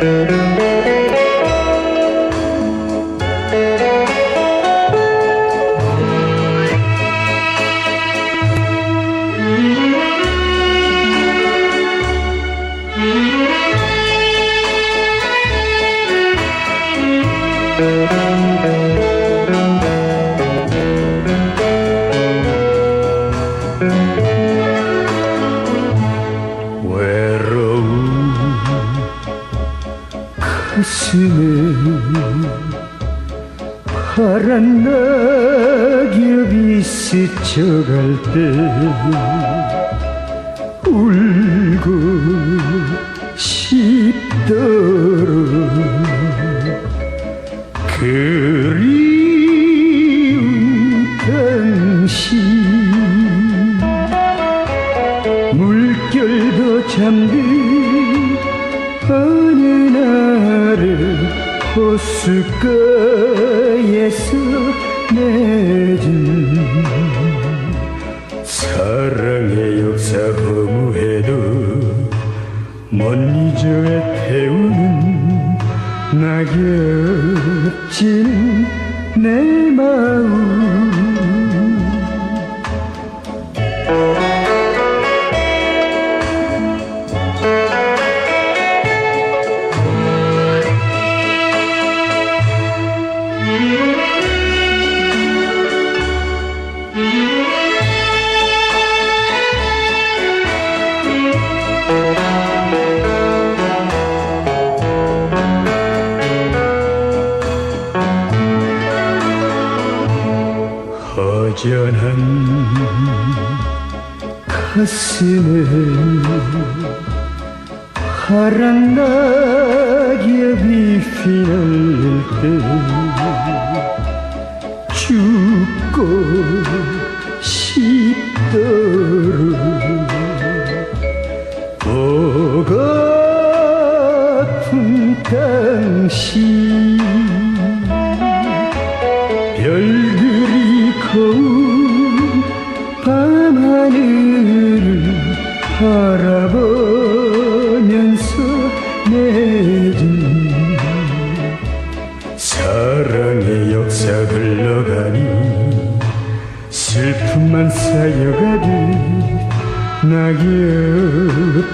Where 가슴에 파란 낙엽이 스쳐갈 때 울고 싶도록 그리운 당신 물결도 잠든 어느 날 을 호숫가에서 맺은 사랑의 역사 허무해도 못 잊어야 태우는 낙엽진 내 마음 허전한 가슴에 파란 낙엽이 휘날릴 때 죽고 싶도록 보고 아픈 당신 밤하늘을 바라보면서 맺은 사랑의 역사 흘러가니 슬픔만 쌓여가듯 낙엽지는